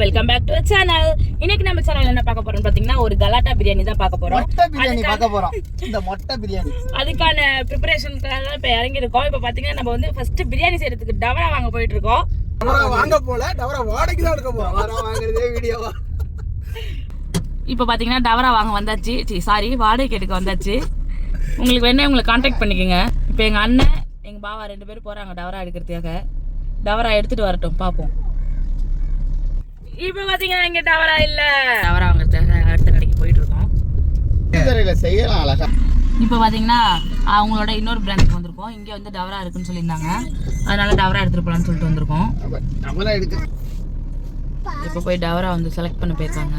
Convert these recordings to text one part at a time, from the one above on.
Welcome back to channel இன்னைக்கு நம்ம channel என்ன பார்க்க போறோம் பாத்தீங்கன்னா ஒரு கலாட்டா பிரியாணி தான் பார்க்க போறோம். மொட்டை பிரியாணி பார்க்க போறோம். இந்த மொட்டை பிரியாணி. அதுக்கான ப்ரிப்பரேஷனுக்காக இப்போ இறங்கியிருக்கோம். இப்போ பாத்தீங்கன்னா நம்ம வந்து ஃபர்ஸ்ட் பிரியாணி செய்யறதுக்கு டவரா வாங்க போயிட்டு இருக்கோம் டவரா வாங்க போல டவரா வாடகைக்கு தான் எடுக்க போறோம். டவரா வாங்குறதே வீடியோவா இப்போ பாத்தீங்கன்னா டவரா வாங்க வந்தாச்சு. சாரி வாடகைக்கு எடுக்க வந்தாச்சு. உங்களுக்கு வேணா உங்களை காண்டாக்ட் பண்ணிக்கோங்க. இப்போ எங்க அண்ணன் எங்க பாவா ரெண்டு பேரும் போறாங்க டவரா எடுக்கிறதுக்காக. டவரா எடுத்துட்டு வரட்டும் பார்ப்போம் இப்போ பாத்தீங்கன்னா இங்க டவரா இல்ல. டவரா வாங்குறதுக்காக அடுத்த கடைக்கு போயிட்டு இருக்கோம் செய்யலாம் அழகா. இப்போ பார்த்தீங்கன்னா அவங்களோட இன்னொரு பிராண்டுக்கு வந்திருக்கோம். இங்கே வந்து டவரா இருக்குன்னு சொல்லியிருந்தாங்க. அதனால டவரா எடுத்துட்டு போகலான்னு சொல்லிட்டு வந்திருக்கோம். இப்போ போய் டவரா வந்து செலக்ட் பண்ண போயிருக்காங்க.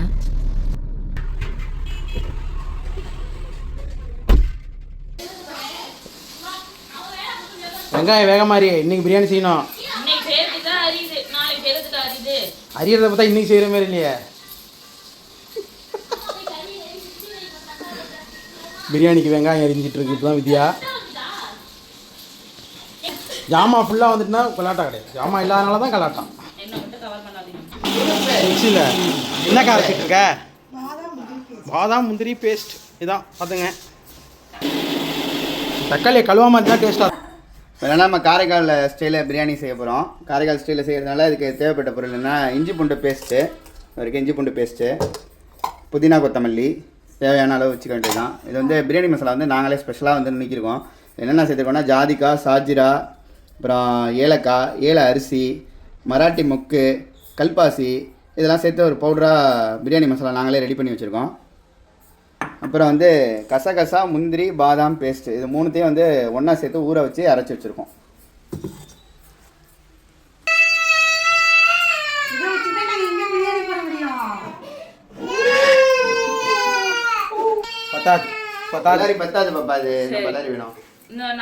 வெங்காயம் வேக மாதிரி இன்னைக்கு பிரியாணி செய்யணும். அரியறதை பார்த்தா இன்றைக்கி செய்கிற மாதிரி இல்லையே. பிரியாணிக்கு வெங்காயம் அரிஞ்சிட்டு இப்போ தான் வித்யா. ஜாமா ஃபுல்லாக வந்துட்டுனா கலாட்டா கிடையாது. ஜாமா இல்லாதனால தான் கலாட்டம் மிக்சியில். என்ன கரைச்சிட்டு இருக்க? பாதாம் முந்திரி பேஸ்ட் இதான் பார்த்துங்க தக்காளியை கழுவாமல் இருந்தால் டேஸ்ட்டாக வேணா நம்ம காரைக்கால் ஸ்டைலில் பிரியாணி செய்ய போகிறோம் காரைக்கால் ஸ்டைலில் செய்கிறதுனால இதுக்கு தேவைப்பட்ட பொருள் என்ன இஞ்சி பூண்டு பேஸ்ட்டு வரைக்கும் இஞ்சி பூண்டு பேஸ்ட்டு புதினா கொத்தமல்லி தேவையான அளவு வச்சுக்க வேண்டியதுதான். இது வந்து பிரியாணி மசாலா வந்து நாங்களே ஸ்பெஷலாக வந்து நிற்கிருக்கோம் என்னென்ன சேர்த்துருக்கோம்னா ஜாதிக்காய் சாஜிரா அப்புறம் ஏலக்காய் ஏல அரிசி மராட்டி மொக்கு கல்பாசி இதெல்லாம் சேர்த்து ஒரு பவுடராக பிரியாணி மசாலா நாங்களே ரெடி பண்ணி வச்சுருக்கோம். அப்புறம் வந்து கசகசா முந்திரி பாதாம் பேஸ்ட் இது மூணுத்தையும் வந்து ஒன்றா சேர்த்து ஊற வச்சு அரைச்சி வச்சுருக்கோம். பத்தாது பத்தாது பத்தாது பாப்பா அது பல்லாரி வேணும். இன்னும்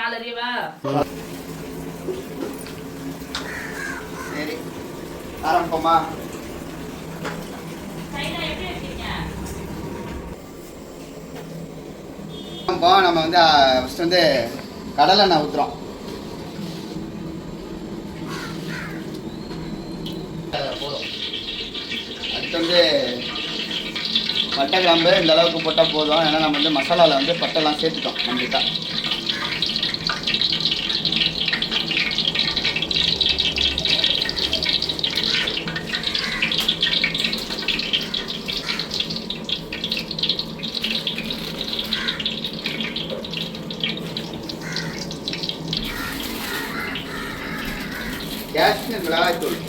சரி. ஆரம்பிப்போமா? இப்போ நம்ம வந்து ஃபஸ்ட் வந்து கடலை எண்ணெய் ஊற்றுறோம் போதும் அடுத்து வந்து பட்டை கிராம்பு இந்த அளவுக்கு போட்டால் போதும். ஏன்னா நம்ம வந்து மசாலாவில் வந்து பட்டைலாம் சேர்த்துட்டோம் கம்ப்ளீட்டாக காஷ்மீர் மிளகாய்த்தூள்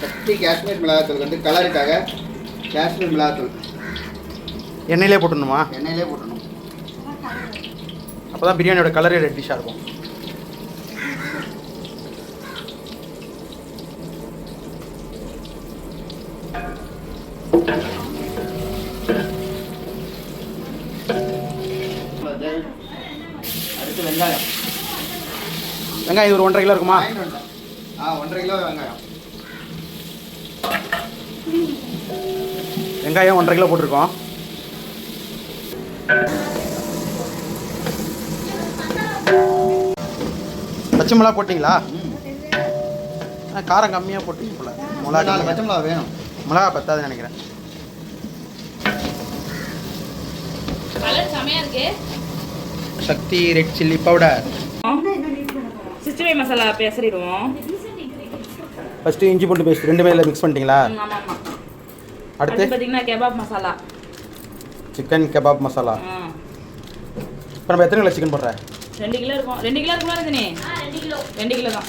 சக்தி காஷ்மீர் மிளகாய்த்தூள் வந்து கலருக்காக காஷ்மீர் மிளகாய்த்தூள் எண்ணெயிலே போட்டுடணுமா? எண்ணெயிலே போட்டணும் அப்போ தான் பிரியாணியோட கலரே ரெட்டிஷாக இருக்கும். அடுத்து வெங்காயம். வெங்காயம் இது ஒரு ஒன்றரை கிலோ இருக்குமா. ஆ ஒன்றரை கிலோ வெங்காயம். வெங்காயம் ஒன்றரை கிலோ போட்டிருக்கோம். பச்சை மிளகா போட்டிங்களா? ஆ, காரம் கம்மியாக போட்டீங்க போல. மிளகா நாலு கம்மியா. பச்சை மிளகா வேணும். மிளகா பத்தாதுன்னு நினைக்கிறேன். Sakthi red chilli powder. Five masala பேசறிடுவோம். First இஞ்சி பூண்டு பேஸ்ட் ரெண்டுமே இதில் மிக்ஸ் பண்ணிட்டீங்களா? அடுத்து? பார்த்தீங்கன்னா kebab masala. Chicken kebab masala. இப்போ நம்ம எத்தனை கிலோ சிக்கன் போடுறேன் ரெண்டு கிலோ இருக்கும். ரெண்டு கிலோ இருக்குமா ரஜினி? ரெண்டு கிலோ. ரெண்டு கிலோ தான்.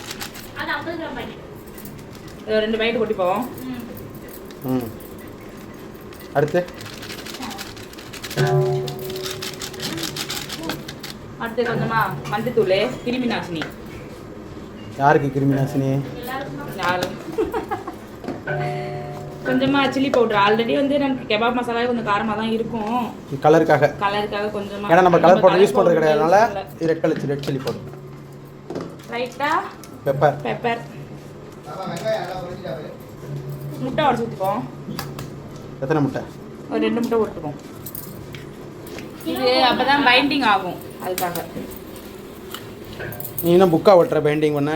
இது ரெண்டு பைட்டு கொட்டிப்போம் ம். அடுத்து? அடுத்து கொஞ்சமா மஞ்சத்தூள் கிருமி நாசினி யாருக்கு கிருமி நாசினி யாரும் கொஞ்சமா சில்லி பவுடர் ஆல்ரெடி வந்து நமக்கு கெபாப் மசாலா கொஞ்சம் காரமாக தான் இருக்கும். கலருக்காக கலருக்காக கொஞ்சமா. ஏன்னா நம்ம கலர் பவுடர் யூஸ் பண்ணுறது கிடையாதுனால red colour red chilli powder ரைட்டா பெப்பர் பெப்பர். முட்டை உடச்சு ஊற்றிப்போம் எத்தனை முட்டை? ஒரு ரெண்டு முட்டை போட்டுப்போம் இது அப்பதான் பைண்டிங் ஆகும். அதுக்காக. நீ இன்னும் புக்கா ஓட்டுற பெயிண்டிங் பண்ண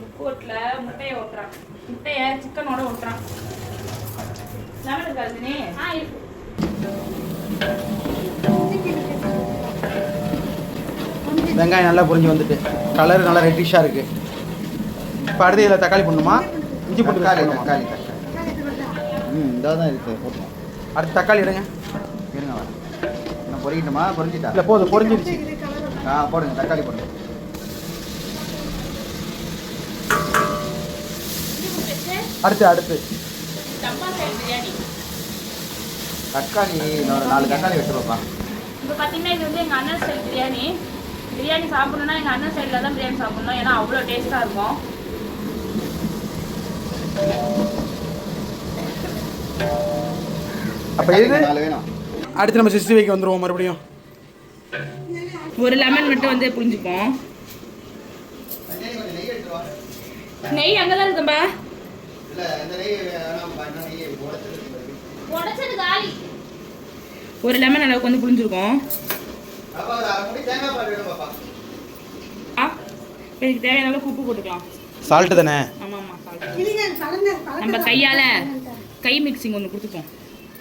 புக் ஓட்டல முட்டையை முட்டைய சிக்கனோட விட்டுறான் லெமன் இருக்கா அர்ஜுனி. ஆ இருக்கு வெங்காயம் நல்லா புரிஞ்சு வந்துட்டு. கலர் நல்லா ரெட்டிஷாக இருக்கு. இப்போ அடுத்து இதில் தக்காளி போடணுமா? இஞ்சி போட்டு தக்காளி? தக்காளி தக்காளி. ம் இதாக தான் இருக்குது போட்டுருவோம் அடுத்து தக்காளி எடுங்க. இருங்க நான் பொறிக்கட்டுமா? பொறிஞ்சிட்டா? இல்லை போதும் பொரிஞ்சிருச்சு ஆ போடுங்க தக்காளி போடுங்க. அடுத்து அடுத்து. சைடு தக்காளி இன்னொரு நாலு தக்காளி வச்சுருவோப்பா இப்போ பார்த்தீங்கன்னா இது வந்து எங்கள் அண்ணன் ஸ்டைல் பிரியாணி. பிரியாணி சாப்பிடணும்னா எங்கள் அண்ணன் ஸ்டைலில் தான் பிரியாணி சாப்பிடணும். ஏன்னா அவ்வளோ டேஸ்ட்டாக இருக்கும். அப்போ இது அடுத்து நம்ம சிக்ஸ்டி ஃபைவ்க்கு வந்துருவோம் மறுபடியும். ஒரு லெமன் மட்டும் வந்து புரிஞ்சுப்போம். நெய் அங்கே தான் இருக்கும்பா. ஒரு லெமன் அளவுக்கு வந்து புளிஞ்சிருக்கோம் இதுக்கு தேவையான அளவுக்கு உப்பு போட்டுக்கலாம். சால்ட்டு தானே? ஆமாம் ஆமாம் நம்ம கையால் கை மிக்சிங் ஒன்று கொடுத்துப்போம்.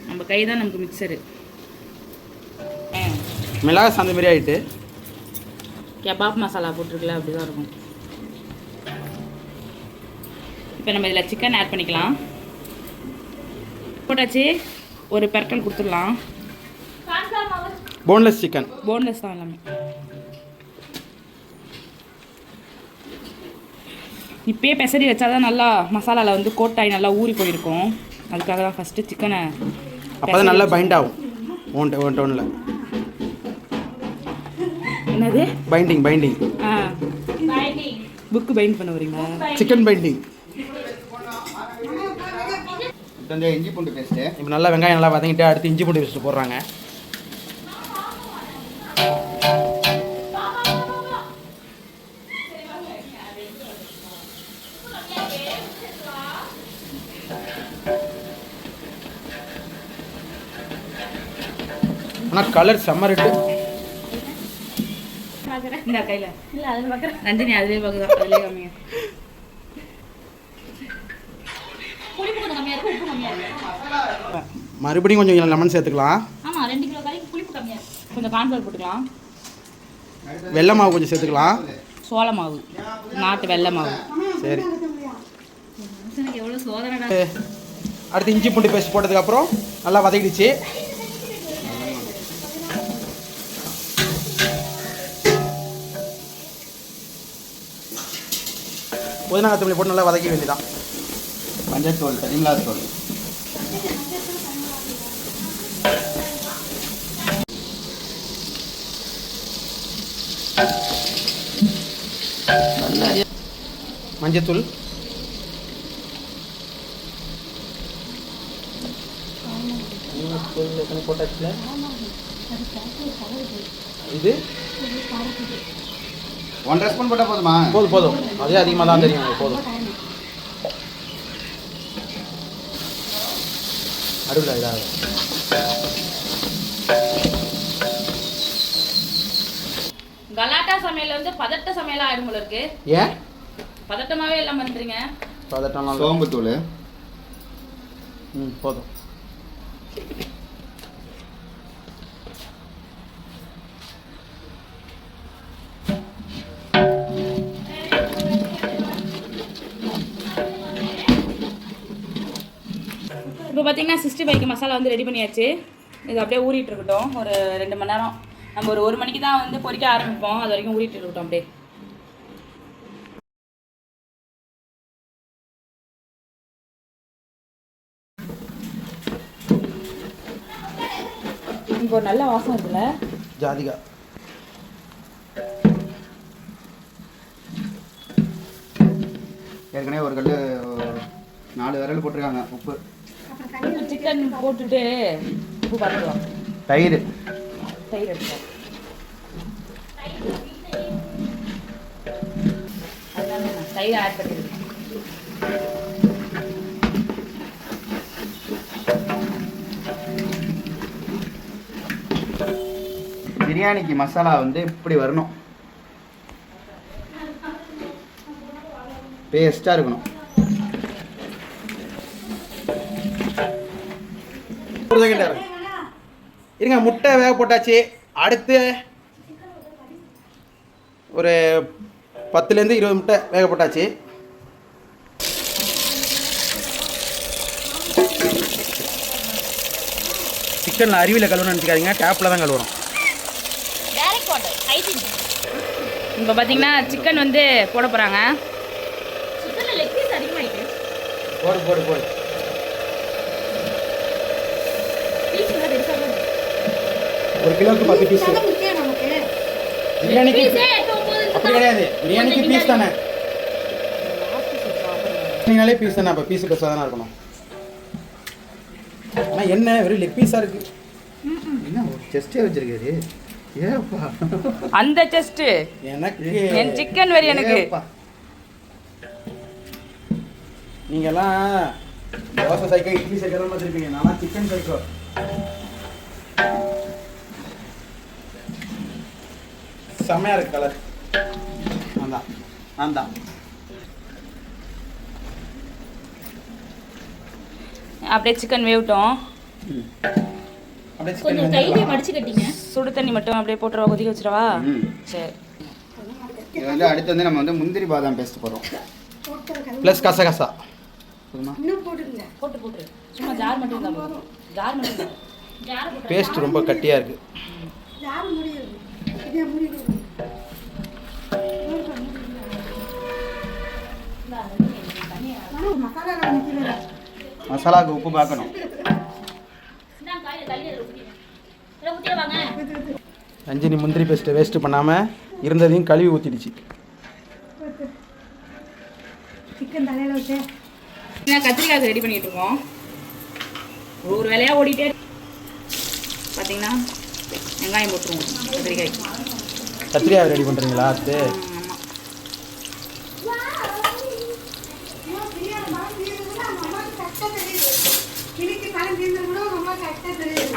நம்ம கை தான் நமக்கு மிக்சரு ஆ மிளகா சாந்த மாதிரி ஆயிட்டு. கபாப் மசாலா போட்டிருக்கல அப்படி தான் இருக்கும். இப்போ நம்ம இதில் சிக்கன் ஆட் பண்ணிக்கலாம். போட்டாச்சு. ஒரு பெரட்டல் கொடுத்துடலாம். போன்லெஸ் சிக்கன் போன்லெஸ் தான் எல்லாமே. இப்பயே பெசரி வச்சா தான் நல்லா மசாலாவில் வந்து கோட்டாய் நல்லா ஊறி போயிருக்கும். அதுக்காக தான் ஃபஸ்ட்டு சிக்கனை அப்போ தான் நல்லா பைண்ட் ஆகும். ஒன் ஒன் டவுனில் என்னது? பைண்டிங் பைண்டிங் ஆ. புக்கு பைண்ட் பண்ண வரீங்களா சிக்கன் பைண்டிங் வந்து இஞ்சி பூண்டு பேஸ்ட்டு இப்போ நல்லா வெங்காயம் நல்லா வதங்கிட்டு அடுத்து இஞ்சி பூண்டு பேஸ்ட் போடுறாங்க. ஆனால் கலர் செம்ம ரெட்டு இந்த கையில். இல்லை அதில் பார்க்குறேன் நந்தினி அதிலே பார்க்குதான் அதிலே காமிங்க புளிப்பு கொஞ்சம் கம்மியாக இருக்கும் உப்பு கம்மியாக இருக்கும் மறுபடியும் கொஞ்சம் லெமன் சேர்த்துக்கலாம். ஆமாம் ரெண்டு கிலோ கறிக்கு புளிப்பு கம்மியாக கொஞ்சம் கான்ஃபிளவர் போட்டுக்கலாம். வெள்ளை மாவு கொஞ்சம் சேர்த்துக்கலாம். சோள மாவு. நாட்டு வெள்ளை மாவு. சரி. எனக்கு எவ்வளோ சோதனைடா அடுத்து இஞ்சி பூண்டு பேஸ்ட் போட்டதுக்கப்புறம் நல்லா வதக்கிடுச்சு. புதினா கொத்தமல்லி போட்டு நல்லா வதக்க வேண்டியதான் மஞ்சள் தூள் தூள் மஞ்சத்தூள் போட்டாச்சுல? இது? ஒன்றரை ஸ்பூன் போட்டால் போதுமா? போதும் போதும். அதே அதிகமாக தான் தெரியும் போதும். அடுவில் இதாக. கலாட்டா சமையல் வந்து பதட்ட சமையலா ஆயிடும் போல இருக்கு. ஏன்? பதட்டமாவே எல்லாம் பண்றீங்க. பதட்டம்லாம். சோம்பு தூள். ம் போதும். இப்போ பார்த்தீங்கன்னா சிக்ஸ்டி ஃபைவ்க்கு மசாலா வந்து ரெடி பண்ணியாச்சு. இது அப்படியே ஊறிட்டு இருக்கட்டும். ஒரு ரெண்டு மணி நேரம். நம்ம ஒரு ஒரு மணிக்கு தான் வந்து பொரிக்க ஆரம்பிப்போம். அது வரைக்கும் ஊறிட்டு இருக்கட்டும் அப்படியே. இப்போ ஒரு நல்ல வாசம் இருக்குல்ல? ஜாதிகா. ஏற்கனவே ஒரு கல் நாலு விரல் போட்டிருக்காங்க உப்பு. சிக்கன் போட்டுட்டு உப்பு பார்த்துக்கலாம் தயிர். தயிர் எடுப்போம் பிரியாணிக்கு மசாலா வந்து இப்படி வரணும். பேஸ்ட்டாக இருக்கணும். ஒரு இருங்க முட்டை வேக போட்டாச்சு. அடுத்து ஒரு பத்துலேருந்து இருபது முட்டை வேக போட்டாச்சு. சிக்கனில் அருவியில் கழுவணும்னு நினச்சிக்காதீங்க டேப்பில் தான் கழுவுறோம் இப்போ பார்த்தீங்கன்னா சிக்கன் வந்து போட போகிறாங்க போடு போடு போடு. ஒரு கிலோவுக்கு பத்து பீஸ் பிரியாணிக்கு அப்படி கிடையாது. பிரியாணிக்கு பீஸ் தானே. நீங்களே பீஸ் தானே அப்போ பீஸ் பெருசாக தானே இருக்கணும். ஆனால் என்ன வெறும் லெக் பீஸாக இருக்கு. என்ன செஸ்டே வச்சிருக்காரு ஏப்பா. அந்த செஸ்ட்டு எனக்கு என் சிக்கன் வரி எனக்கு. நீங்கெல்லாம் தோசை சைக்கிள் இட்லி சைக்கிள் தான் பார்த்துருப்பீங்க. நான் சிக்கன் சைக்கிள் செம்மையாக இருக்கு கலர் நான் தான் நான் தான் அப்படியே சிக்கன் வேவிட்டோம். அப்படியே கொஞ்சம் சிக்கன் கையிலே மடிச்சு கட்டிங்க. சுடு தண்ணி மட்டும் அப்படியே போட்டுருவா கொதிக்க வச்சிடவா. சரி. இது வந்து அடுத்து வந்து நம்ம வந்து முந்திரி பாதாம் பேஸ்ட் போடுறோம். ப்ளஸ் கசா கசா. போதுமா? போட்டு போட்டு. சும்மா ஜார் மட்டும் போதும். ஜார் மட்டும் பேஸ்ட் ரொம்ப கட்டியாக இருக்கு. மசாலாவுக்கு உப்பு பார்க்கணும். ரஞ்சினி முந்திரி பேஸ்ட்டை வேஸ்ட் பண்ணாமல் இருந்ததையும் கழுவி ஊற்றிடுச்சு என்ன கத்திரிக்காய் ரெடி பண்ணிட்டு இருக்கோம். ஒரு ஒரு வேலையாக ஓடிட்டே பார்த்தீங்கன்னா வெங்காயம் போட்டுருவோம் கத்திரிக்காய். கத்திரிக்காய் ரெடி பண்ணுறீங்களா அது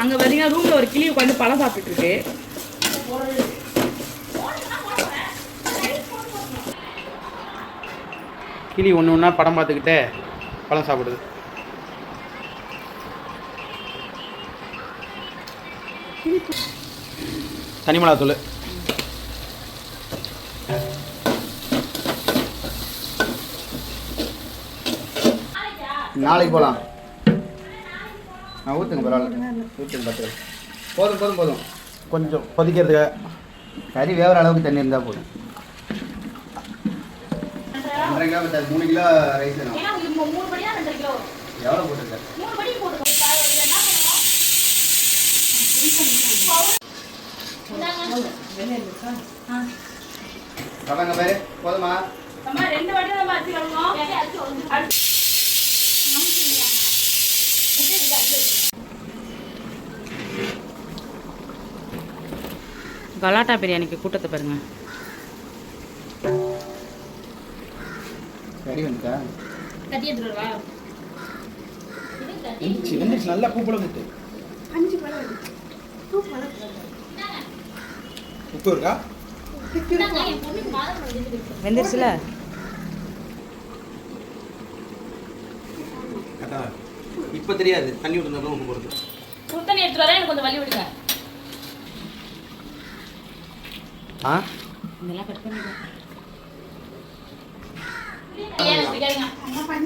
அங்கே பார்த்தீங்கன்னா ரூமில் ஒரு கிளி உட்காந்து பழம் சாப்பிட்டுட்டு இருக்கு. கிளி ஒன்று ஒன்றா படம் பார்த்துக்கிட்டே பழம் சாப்பிடுது. தனி மிளகாத்தூள். நாளைக்கு போகலாம் ஆ ஊற்றுங்க பரவாயில்ல. ஊற்றுங்க பத்து போதும் போதும் போதும். கொஞ்சம் கொதிக்கிறதுக்கு கறி வேகிற அளவுக்கு தண்ணி இருந்தால் போதும். மூணு கிலோ ரைஸ் எவ்வளோ போட்டிருக்க? மூணு படி போட்டுக்கோ. இப்ப இதுல என்ன பண்ணுவோம் இந்தாங்க. கவங்க பேரு. போதுமா? அம்மா ரெண்டு வாட்டி நம்ம அரிசி கழுவுவோம் அப்படியே அரிசி உடைஞ்சிரும். கலாட்டா பிரியாணிக்கு கூட்டத்தை பாருங்க. நல்லா முட்டு உப்பு இருக்கா. வெந்துருச்சுல? இப்போ தெரியாது. தண்ணி விட்டுனா உப்பு போடுறது. சுடு தண்ணி எடுத்துட்டு வரேன் எனக்கு கொஞ்சம் வலி விடுங்க. ஆ.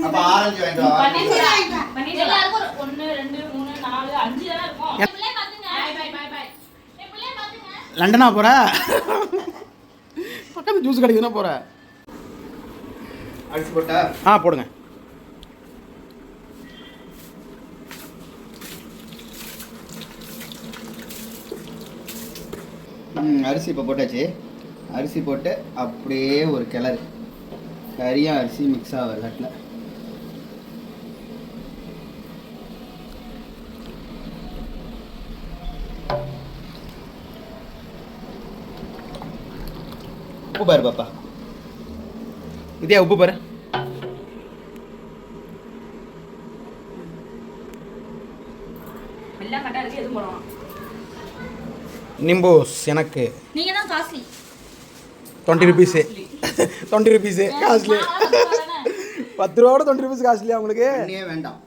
அப்போ ஆரஞ்சு வாங்கிட்டு வா. பாத்துங்க. லண்டனா போற? பக்கத்து ஜூஸ் கடைக்கு தானே போற? போட்டா? ஆ போடுங்க. அரிசி இப்போ போட்டாச்சு. அரிசி போட்டு அப்படியே ஒரு கிளறு. கறியும் அரிசி மிக்ஸ் ஆகும் எல்லாத்துல உப்பு பாரு பாப்பா. இதே உப்பு பாரு எல்லாம் கட்டா இருக்கு எதுவும் போடலாம் நிம்போஸ் எனக்கு. நீங்க தான் costly. Twenty rupees twenty rupees costly. பத்து ரூபாவோட டுவெண்ட்டி ருபீஸ் காஸ்ட்லியா உங்களுக்கு? தண்ணியே வேண்டாம்.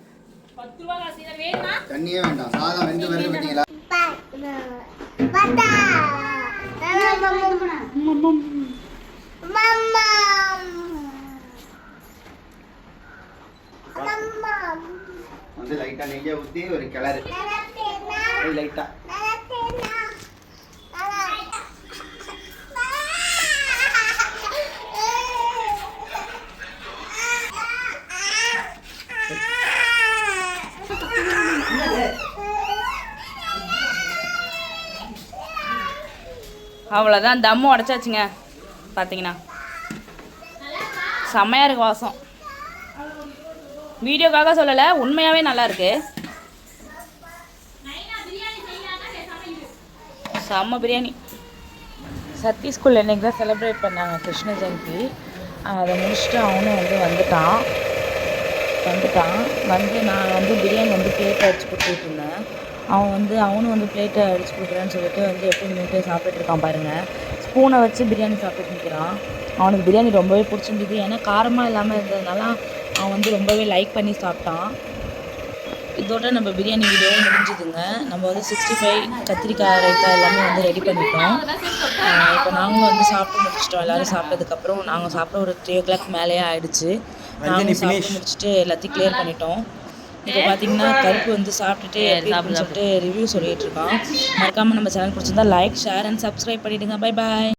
பத்து ரூபா காசு இதை வேணுமா? தண்ணியே வேண்டாம். சாதம் வெந்து வருது பார்த்தீங்களா? வந்து லைட்டாக நெய்யை ஊற்றி ஒரு கிளறு. லைட்டாக அவ்வளோதான் தம்மும் உடச்சாச்சுங்க. பார்த்தீங்கன்னா செம்மையாக இருக்குது வாசம். வீடியோக்காக சொல்லலை உண்மையாகவே நல்லாயிருக்கு செம்ம பிரியாணி. சத்தி ஸ்கூலில் இன்றைக்கி தான் செலிப்ரேட் பண்ணாங்க கிருஷ்ண ஜெயந்தி. அதை முடிச்சுட்டு அவனும் வந்து வந்துட்டான். வந்துட்டான். வந்து நான் வந்து பிரியாணி வந்து கேக் வச்சு கொடுத்துட்டு இருந்தேன். அவன் வந்து அவனும் வந்து பிளேட்டை அடிச்சு கொடுக்குறேன்னு சொல்லிட்டு வந்து எப்படி நின்று சாப்பிட்டுட்டு இருக்கான் பாருங்க. ஸ்பூனை வச்சு பிரியாணி சாப்பிட்டு நிற்கிறான் அவனுக்கு பிரியாணி ரொம்பவே பிடிச்சிருந்தது. ஏன்னா காரமாக இல்லாமல் இருந்ததுனால அவன் வந்து ரொம்பவே லைக் பண்ணி சாப்பிட்டான். இதோட நம்ம பிரியாணி வீடியோ முடிஞ்சுதுங்க. நம்ம வந்து சிக்ஸ்டி ஃபைவ் கத்திரிக்காய் ரைத்தா எல்லாமே வந்து ரெடி பண்ணிட்டோம். இப்போ நாங்களும் வந்து சாப்பிட்டு முடிச்சிட்டோம். எல்லாரும் சாப்பிட்டதுக்கப்புறம் நாங்கள் சாப்பிட ஒரு த்ரீ ஓ கிளாக் மேலேயே ஆயிடுச்சு. நாங்களும் சாப்பிட்டு முடிச்சுட்டு எல்லாத்தையும் கிளியர் பண்ணிட்டோம். இப்போ பார்த்தீங்கன்னா கருப்பு வந்து சாப்பிட்டுட்டு சொல்லிட்டு ரிவ்யூ சொல்லிட்டு இருக்கான் மறக்காமல் நம்ம சேனல் பிடிச்சிருந்தா லைக் ஷேர் அண்ட் சப்ஸ்கிரைப் பண்ணிடுங்க. Bye bye